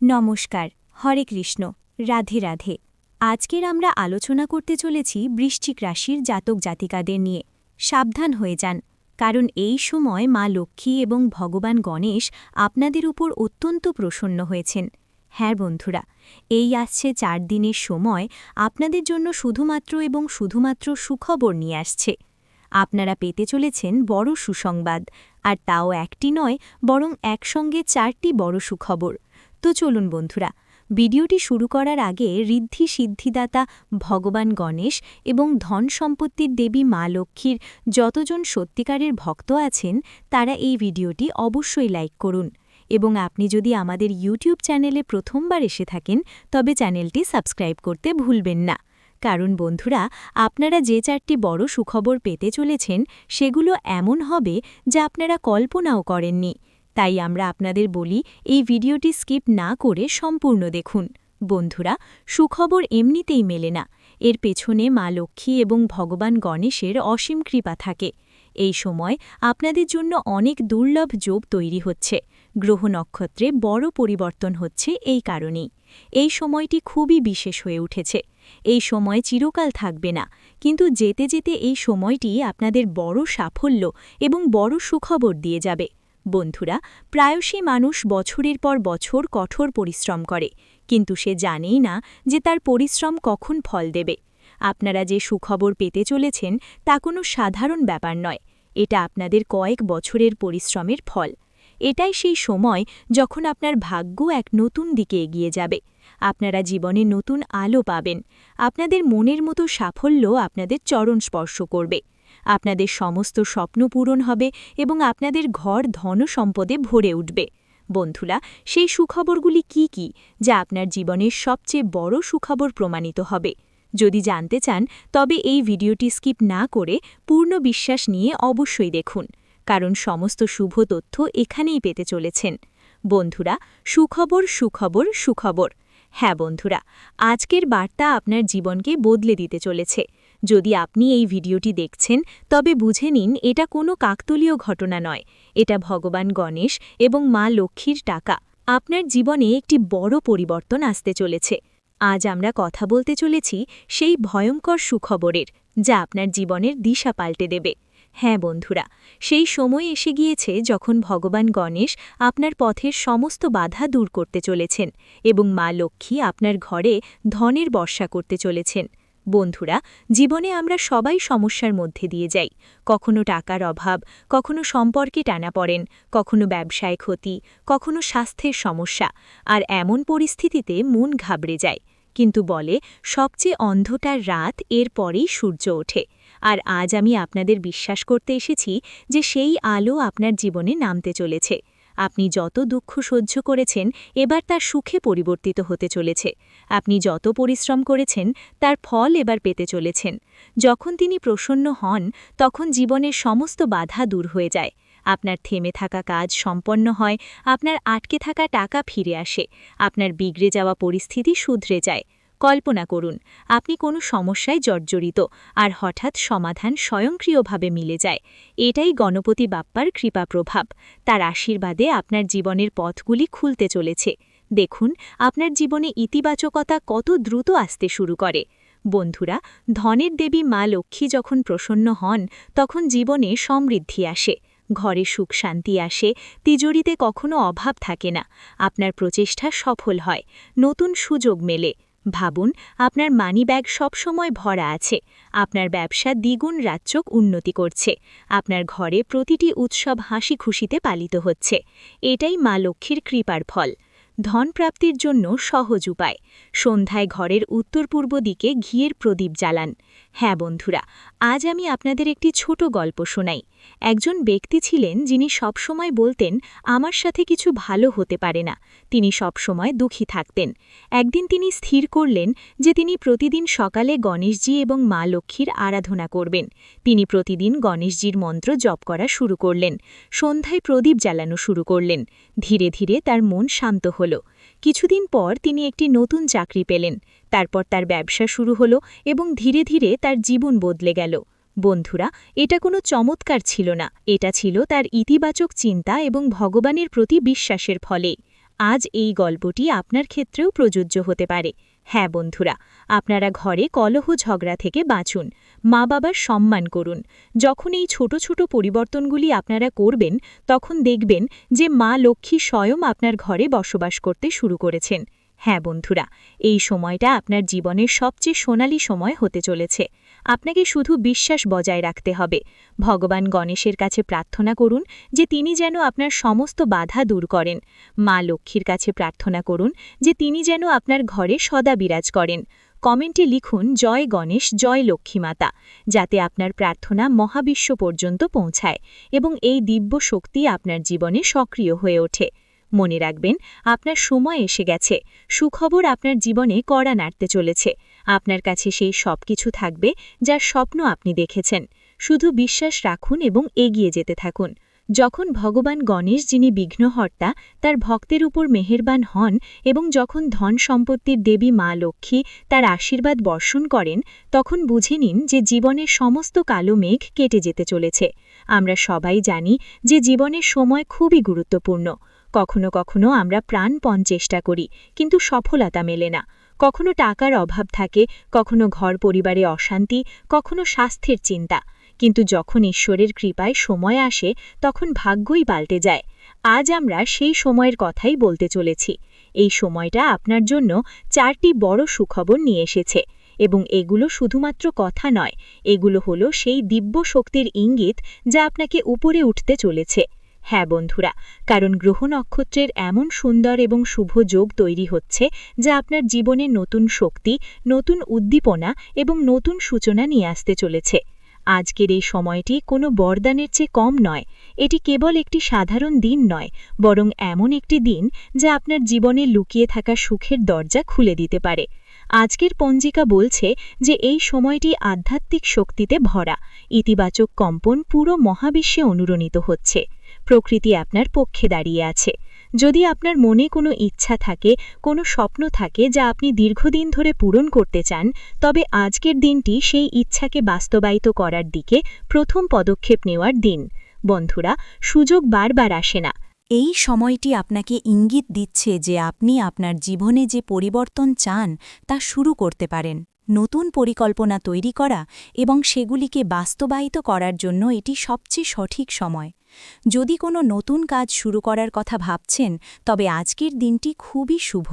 নমস্কার, হরে কৃষ্ণ, রাধে রাধে। আজকের আমরা আলোচনা করতে চলেছি বৃশ্চিক রাশির জাতক জাতিকাদের নিয়ে। সাবধান হয়ে যান, কারণ এই সময় মা লক্ষ্মী এবং ভগবান গণেশ আপনাদের উপর অত্যন্ত প্রসন্ন হয়েছেন। হ্যাঁ বন্ধুরা, এই আসছে চার দিনের সময় আপনাদের জন্য শুধুমাত্র এবং শুধুমাত্র সুখবর নিয়ে আসছে। আপনারা পেতে চলেছেন বড় সুসংবাদ, আর তাও একটি নয়, বরং একসঙ্গে চারটি বড় সুখবর। তো চলুন বন্ধুরা, ভিডিওটি শুরু করার আগে ঋদ্ধি সিদ্ধিদাতা ভগবান গণেশ এবং ধন সম্পত্তির দেবী মা লক্ষ্মীর যতজন সত্যিকারের ভক্ত আছেন, তারা এই ভিডিওটি অবশ্যই লাইক করুন এবং আপনি যদি আমাদের ইউটিউব চ্যানেলে প্রথমবার এসে থাকেন, তবে চ্যানেলটি সাবস্ক্রাইব করতে ভুলবেন না। কারণ বন্ধুরা, আপনারা যে চারটি বড় সুখবর পেতে চলেছেন, সেগুলো এমন হবে যা আপনারা কল্পনাও করেননি। তাই আমরা আপনাদের বলি, এই ভিডিওটি স্কিপ না করে সম্পূর্ণ দেখুন। বন্ধুরা, সুখবর এমনিতেই মেলে না। এর পেছনে মা লক্ষ্মী এবং ভগবান গণেশের অসীম কৃপা থাকে। এই সময় আপনাদের জন্য অনেক দুর্লভ যোগ তৈরি হচ্ছে। গ্রহ নক্ষত্রে বড় পরিবর্তন হচ্ছে এই কারণেই। এই সময়টি খুবই বিশেষ হয়ে উঠেছে। এই সময় চিরকাল থাকবে না। কিন্তু যেতে যেতে এই সময়টি আপনাদের বড় সাফল্য এবং বড় সুখবর দিয়ে যাবে। বন্ধুরা, প্রায়শই মানুষ বছরের পর বছর কঠোর পরিশ্রম করে, কিন্তু সে জানেই না যে তার পরিশ্রম কখন ফল দেবে। আপনারা যে সুখবর পেতে চলেছেন তা কোনো সাধারণ ব্যাপার নয়, এটা আপনাদের কয়েক বছরের পরিশ্রমের ফল। এটাই সেই সময় যখন আপনার ভাগ্য এক নতুন দিকে এগিয়ে যাবে। আপনারা জীবনে নতুন আলো পাবেন। আপনাদের মনের মতো সাফল্য আপনাদের চরণ স্পর্শ করবে। আপনাদের সমস্ত স্বপ্ন পূরণ হবে এবং আপনাদের ঘর ধন সম্পদে ভরে উঠবে। বন্ধুরা, সেই সুখবরগুলি কি কি যা আপনার জীবনের সবচেয়ে বড় সুখবর প্রমাণিত হবে? যদি জানতে চান, তবে এই ভিডিওটি স্কিপ না করে পূর্ণ বিশ্বাস নিয়ে অবশ্যই দেখুন, কারণ সমস্ত শুভ তথ্য এখানেই পেতে চলেছেন। বন্ধুরা, সুখবর সুখবর সুখবর। হ্যাঁ বন্ধুরা, আজকের বার্তা আপনার জীবনকে বদলে দিতে চলেছে। যদি আপনি এই ভিডিওটি দেখছেন, তবে বুঝে নিন এটা কোনো কাকতলীয় ঘটনা নয়। এটা ভগবান গণেশ এবং মা লক্ষ্মীর টাকা। আপনার জীবনে একটি বড় পরিবর্তন আসতে চলেছে। আজ আমরা কথা বলতে চলেছি সেই ভয়ঙ্কর সুখবরের, যা আপনার জীবনের দিশা পাল্টে দেবে। হ্যাঁ বন্ধুরা, সেই সময় এসে গিয়েছে যখন ভগবান গণেশ আপনার পথের সমস্ত বাধা দূর করতে চলেছেন এবং মা লক্ষ্মী আপনার ঘরে ধনের বর্ষা করতে চলেছেন। বন্ধুরা, জীবনে আমরা সবাই সমস্যার মধ্যে দিয়ে যাই। কখনো টাকার অভাব, কখনো সম্পর্কে টানা পড়েন, কখনো ব্যবসায় ক্ষতি, কখনো স্বাস্থ্যের সমস্যা, আর এমন পরিস্থিতিতে মন ঘাবড়ে যায়। কিন্তু বলে, সবচেয়ে অন্ধটার রাত এর পরেই সূর্য ওঠে। আর আজ আমি আপনাদের বিশ্বাস করতে এসেছি যে সেই আলো আপনার জীবনে নামতে চলেছে। আপনি যত দুঃখ সহ্য করেছেন, এবার তার সুখে পরিবর্তিত হতে চলেছে। আপনি যত পরিশ্রম করেছেন, তার ফল এবার পেতে চলেছেন। যখন তিনি প্রসন্ন হন, তখন জীবনের সমস্ত বাধা দূর হয়ে যায়। আপনার থেমে থাকা কাজ সম্পন্ন হয়, আপনার আটকে থাকা টাকা ফিরে আসে, আপনার বিগড়ে যাওয়া পরিস্থিতি শুধরে যায়। কল্পনা করুন, আপনি কোনো সমস্যায় জর্জরিত, আর হঠাৎ সমাধান স্বয়ংক্রিয়ভাবে মিলে যায়। এটাই গণপতি বাপ্পার কৃপা প্রভাব। তার আশীর্বাদে আপনার জীবনের পথগুলি খুলতে চলেছে। দেখুন, আপনার জীবনে ইতিবাচকতা কত দ্রুত আসতে শুরু করে। বন্ধুরা, ধনের দেবী মা লক্ষ্মী যখন প্রসন্ন হন, তখন জীবনে সমৃদ্ধি আসে। ঘরে সুখ শান্তি আসে, তিজোরিতে কখনো অভাব থাকে না। আপনার প্রচেষ্টা সফল হয়, নতুন সুযোগ মেলে। ভাবুন, আপনার মানি ব্যাগ সবসময় ভরা আছে। আপনার ব্যবসা দ্বিগুণ রাজ্যক উন্নতি করছে। আপনার ঘরে প্রতিটি উৎসব হাসি খুশিতে পালিত হচ্ছে। এটাই মা লক্ষ্মীর কৃপার ফল। ধন প্রাপ্তির জন্য সহজ উপায়। সন্ধ্যায় ঘরের উত্তর পূর্ব দিকে ঘিয়ের প্রদীপ জ্বালান। হ্যাঁ বন্ধুরা, আজ আমি আপনাদের একটি ছোট গল্প শোনাই। একজন ব্যক্তি ছিলেন যিনি সবসময় বলতেন, আমার সাথে কিছু ভালো হতে পারে না। তিনি সবসময় দুঃখী থাকতেন। একদিন তিনি স্থির করলেন যে তিনি প্রতিদিন সকালে গণেশজি এবং মা লক্ষ্মীর আরাধনা করবেন। তিনি প্রতিদিন গণেশজির মন্ত্র জপ করা শুরু করলেন। সন্ধ্যায় প্রদীপ জ্বালানো শুরু করলেন। ধীরে ধীরে তার মন শান্ত হল। কিছুদিন পর তিনি একটি নতুন চাকরি পেলেন। তারপর তার ব্যবসা শুরু হল এবং ধীরে ধীরে তার জীবন বদলে গেল। বন্ধুরা, এটা কোনো চমৎকার ছিল না। এটা ছিল তার ইতিবাচক চিন্তা এবং ভগবানের প্রতি বিশ্বাসের ফলে। আজ এই গল্পটি আপনার ক্ষেত্রেও প্রযোজ্য হতে পারে। হ্যাঁ বন্ধুরা, আপনারা ঘরে কলহ ঝগড়া থেকে বাঁচুন। মা বাবার সম্মান করুন। যখন এই ছোট ছোট পরিবর্তনগুলি আপনারা করবেন, তখন দেখবেন যে মা লক্ষ্মী স্বয়ং আপনার ঘরে বসবাস করতে শুরু করেছেন। হ্যাঁ বন্ধুরা, এই সময়টা আপনার জীবনের সবচেয়ে সোনালী সময় হতে চলেছে। আপনাকে শুধু বিশ্বাস বজায় রাখতে হবে। ভগবান গণেশের কাছে প্রার্থনা করুন যে তিনি যেন আপনার সমস্ত বাধা দূর করেন। মা লক্ষ্মীর কাছে প্রার্থনা করুন যে তিনি যেন আপনার ঘরে সদা বিরাজ করেন। কমেন্টে লিখুন, জয় গণেশ, জয় লক্ষ্মীমাতা যাতে আপনার প্রার্থনা মহাবিশ্ব পর্যন্ত পৌঁছায় এবং এই দিব্য শক্তি আপনার জীবনে সক্রিয় হয়ে ওঠে। মনে রাখবেন, আপনার সময় এসে গেছে। সুখবর আপনার জীবনে কড়া নাড়তে চলেছে। আপনার কাছে সেই সব কিছু থাকবে যার স্বপ্ন আপনি দেখেছেন। শুধু বিশ্বাস রাখুন এবং এগিয়ে যেতে থাকুন। যখন ভগবান গণেশ যিনি বিঘ্নহর্তা, তার ভক্তের উপর মেহেরবান হন এবং যখন ধন সম্পত্তির দেবী মা লক্ষ্মী তার আশীর্বাদ বর্ষণ করেন, তখন বুঝে নিন যে জীবনের সমস্ত কালো মেঘ কেটে যেতে চলেছে। আমরা সবাই জানি যে জীবনের সময় খুবই গুরুত্বপূর্ণ। কখনো কখনো আমরা প্রাণপণ চেষ্টা করি, কিন্তু সফলতা মেলে না। কখনো টাকার অভাব থাকে, কখনো ঘর পরিবারে অশান্তি, কখনো স্বাস্থ্যের চিন্তা। কিন্তু যখন ঈশ্বরের কৃপায় সময় আসে, তখন ভাগ্যই পাল্টে যায়। আজ আমরা সেই সময়ের কথাই বলতে চলেছি। এই সময়টা আপনার জন্য চারটি বড় সুখবর নিয়ে এসেছে। এবং এগুলো শুধুমাত্র কথা নয়, এগুলো হলো সেই দিব্য শক্তির ইঙ্গিত যা আপনাকে উপরে উঠতে চলেছে। হ্যাঁ বন্ধুরা, কারণ গ্রহ নক্ষত্রের এমন সুন্দর এবং শুভ যোগ তৈরি হচ্ছে যা আপনার জীবনে নতুন শক্তি, নতুন উদ্দীপনা এবং নতুন সূচনা নিয়ে আসতে চলেছে। আজকের এই সময়টি কোনো বরদানের চেয়ে কম নয়, এটি কেবল একটি সাধারণ দিন নয়, বরং এমন একটি দিন যা আপনার জীবনে লুকিয়ে থাকা সুখের দরজা খুলে দিতে পারে। আজকের পঞ্জিকা বলছে যে এই সময়টি আধ্যাত্মিক শক্তিতে ভরা, ইতিবাচক কম্পন পুরো মহাবিশ্বে অনুরণিত হচ্ছে। প্রকৃতি আপনার পক্ষে দাঁড়িয়ে আছে। যদি আপনার মনে কোনো ইচ্ছা থাকে, কোনো স্বপ্ন থাকে যা আপনি দীর্ঘদিন ধরে পূরণ করতে চান, তবে আজকের দিনটি সেই ইচ্ছাকে বাস্তবায়িত করার দিকে প্রথম পদক্ষেপ নেওয়ার দিন। বন্ধুরা, সুযোগ বারবার আসে না। এই সময়টি আপনাকে ইঙ্গিত দিচ্ছে যে আপনি আপনার জীবনে যে পরিবর্তন চান, তা শুরু করতে পারেন। নতুন পরিকল্পনা তৈরি করা এবং সেগুলিকে বাস্তবায়িত করার জন্য এটি সবচেয়ে সঠিক সময়। যদি কোনো নতুন কাজ শুরু করার কথা ভাবছেন, তবে আজকের দিনটি খুবই শুভ।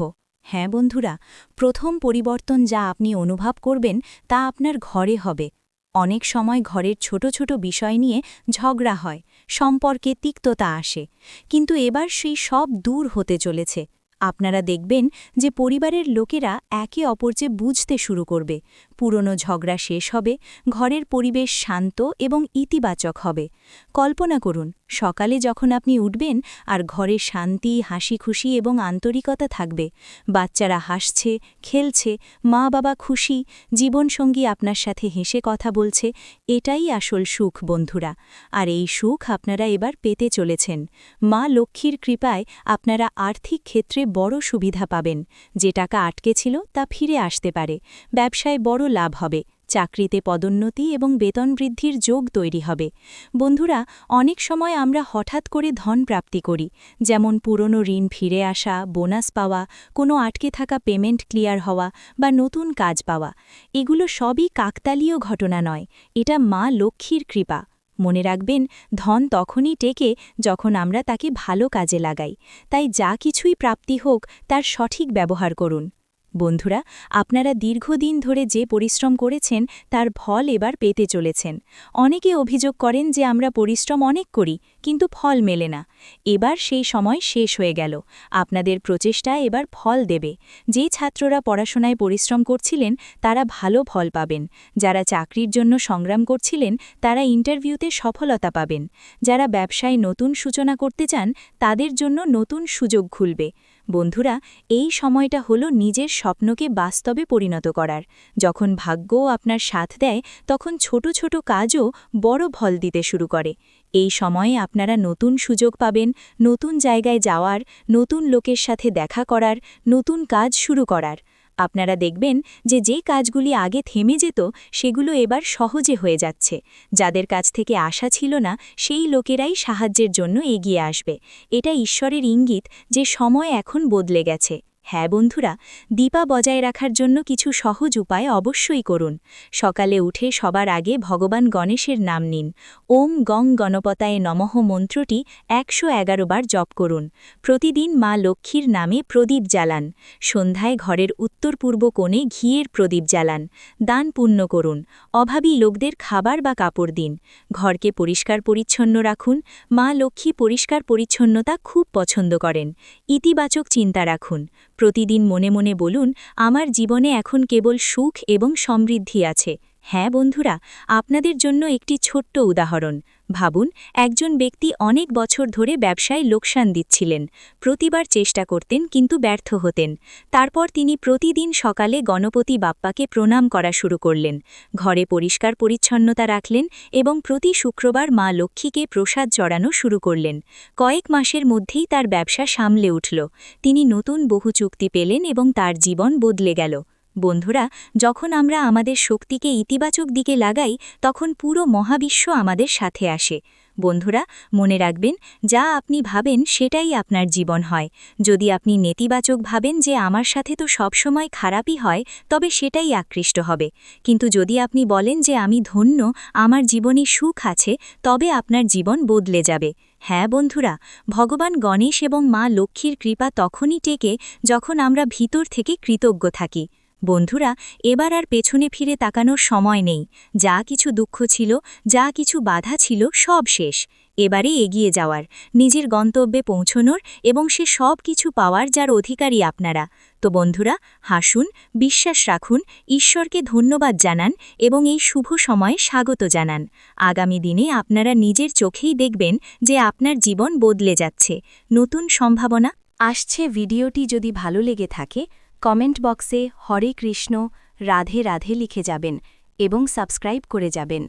হ্যাঁ বন্ধুরা, প্রথম পরিবর্তন যা আপনি অনুভব করবেন তা আপনার ঘরে হবে। অনেক সময় ঘরের ছোট ছোট বিষয় নিয়ে ঝগড়া হয়, সম্পর্কে তিক্ততা আসে, কিন্তু এবার সেই সব দূর হতে চলেছে। আপনারা দেখবেন যে পরিবারের লোকেরা একে অপরকে বুঝতে শুরু করবে। পুরনো ঝগড়া শেষ হবে, ঘরের পরিবেশ শান্ত এবং ইতিবাচক হবে। কল্পনা করুন, সকালে যখন আপনি উঠবেন আর ঘরে শান্তি হাসি খুশি এবং আন্তরিকতা থাকবে, বাচ্চারা হাসছে, খেলছে মা বাবা খুশি, জীবনসঙ্গী আপনার সাথে হেসে কথা বলছে, এটাই আসল সুখ, বন্ধুরা। আর এই সুখ আপনারা এবার পেতে চলেছেন। মা লক্ষ্মীর কৃপায় আপনারা আর্থিক ক্ষেত্রে বড় সুবিধা পাবেন। যে টাকা আটকে ছিল তা ফিরে আসতে পারে। ব্যবসায় বড় লাভ হবে। চাকরিতে পদোন্নতি এবং বেতন বৃদ্ধির যোগ তৈরি হবে। বন্ধুরা, অনেক সময় আমরা হঠাৎ করে ধন প্রাপ্তি করি। যেমন পুরনো ঋণ ফিরে আসা, বোনাস পাওয়া, কোনো আটকে থাকা পেমেন্ট ক্লিয়ার হওয়া বা নতুন কাজ পাওয়া। এগুলো সবই কাকতালীয় ঘটনা নয়। এটা মা লক্ষ্মীর কৃপা। মনে রাখবেন, ধন তখনই টেকে যখন আমরা তাকে ভালো কাজে লাগাই। তাই যা কিছুই প্রাপ্তি হোক, তার সঠিক ব্যবহার করুন। বন্ধুরা, আপনারা দীর্ঘদিন ধরে যে পরিশ্রম করেছেন, তার ফল এবার পেতে চলেছেন। অনেকে অভিযোগ করেন যে আমরা পরিশ্রম অনেক করি, কিন্তু ফল মেলে না। এবার সেই সময় শেষ হয়ে গেল। আপনাদের প্রচেষ্টা এবার ফল দেবে। যে ছাত্ররা পড়াশোনায় পরিশ্রম করছিলেন, তারা ভালো ফল পাবেন। যারা চাকরির জন্য সংগ্রাম করছিলেন, তারা ইন্টারভিউতে সফলতা পাবেন। যারা ব্যবসায় নতুন সূচনা করতে চান, তাদের জন্য নতুন সুযোগ খুলবে। বন্ধুরা, এই সময়টা হলো নিজের স্বপ্নকে বাস্তবে পরিণত করার। যখন ভাগ্য আপনার সাথ দেয়, তখন ছোট ছোট কাজও বড় ফল দিতে শুরু করে। এই সময়ে আপনারা নতুন সুযোগ পাবেন, নতুন জায়গায় যাওয়ার, নতুন লোকের সাথে দেখা করার, নতুন কাজ শুরু করার। আপনারা দেখবেন যে যে কাজগুলি আগে থেমে যেত, সেগুলো এবার সহজে হয়ে যাচ্ছে। যাদের কাছ থেকে আশা ছিল না, সেই লোকেরাই সাহায্যের জন্য এগিয়ে আসবে। এটা ঈশ্বরের ইঙ্গিত যে সময় এখন বদলে গেছে। হ্যাঁ বন্ধুরা, দীপা বজায় রাখার জন্য কিছু সহজ উপায় অবশ্যই করুন। সকালে উঠে সবার আগে ভগবান গণেশের নাম নিন। ওম গং গণপতায় নমঃ মন্ত্রটি একশো এগারো বার জপ করুন। প্রতিদিন মা লক্ষ্মীর নামে প্রদীপ জ্বালান। সন্ধ্যায় ঘরের উত্তর পূর্ব কোণে ঘিয়ের প্রদীপ জ্বালান। দান পুণ্য করুন। অভাবী লোকদের খাবার বা কাপড় দিন। ঘরকে পরিষ্কার পরিচ্ছন্ন রাখুন। মা লক্ষ্মী পরিষ্কার পরিচ্ছন্নতা খুব পছন্দ করেন। ইতিবাচক চিন্তা রাখুন। প্রতিদিন মনে মনে বলুন আমার জীবনে এখন কেবল সুখ এবং সমৃদ্ধি আছে। হ্যাঁ বন্ধুরা, আপনাদের জন্য একটি ছোট্ট উদাহরণ। ভাবুন, একজন ব্যক্তি অনেক বছর ধরে ব্যবসায় লোকসান দিচ্ছিলেন, প্রতিবার চেষ্টা করতেন কিন্তু ব্যর্থ হতেন। তারপর তিনি প্রতিদিন সকালে গণপতি বাপ্পাকে প্রণাম করা শুরু করলেন, ঘরে পরিষ্কার পরিচ্ছন্নতা রাখলেন এবং প্রতি শুক্রবার মা লক্ষ্মীকে প্রসাদ চড়ানো শুরু করলেন। কয়েক মাসের মধ্যেই তার ব্যবসা সামলে উঠল, তিনি নতুন বহু চুক্তি পেলেন এবং তার জীবন বদলে গেল। বন্ধুরা, যখন আমরা আমাদের শক্তিকে ইতিবাচক দিকে লাগাই, তখন পুরো মহাবিশ্ব আমাদের সাথে আসে। বন্ধুরা, মনে রাখবেন, যা আপনি ভাবেন সেটাই আপনার জীবন হয়। যদি আপনি নেতিবাচক ভাবেন যে আমার সাথে তো সবসময় খারাপই হয়, তবে সেটাই আকৃষ্ট হবে। কিন্তু যদি আপনি বলেন যে আমি ধন্য, আমার জীবনে সুখ আছে, তবে আপনার জীবন বদলে যাবে। হ্যাঁ বন্ধুরা, ভগবান গণেশ এবং মা লক্ষ্মীর কৃপা তখনই টেকে যখন আমরা ভিতর থেকে কৃতজ্ঞ থাকি। বন্ধুরা, এবার আর পেছনে ফিরে তাকানোর সময় নেই। যা কিছু দুঃখ ছিল, যা কিছু বাধা ছিল, সব শেষ। এবারে এগিয়ে যাওয়ার, নিজের গন্তব্যে পৌঁছনোর এবং সে সব কিছু পাওয়ার যার অধিকারী আপনারা। তো বন্ধুরা, হাসুন, বিশ্বাস রাখুন, ঈশ্বরকে ধন্যবাদ জানান এবং এই শুভ সময়ে স্বাগত জানান। আগামী দিনে আপনারা নিজের চোখেই দেখবেন যে আপনার জীবন বদলে যাচ্ছে। নতুন সম্ভাবনা? আসছে ভিডিওটি যদি ভালো লেগে থাকে কমেন্ট বক্সে হরে কৃষ্ণ রাধে রাধে লিখে যাবেন এবং সাবস্ক্রাইব করে যাবেন।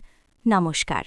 নমস্কার।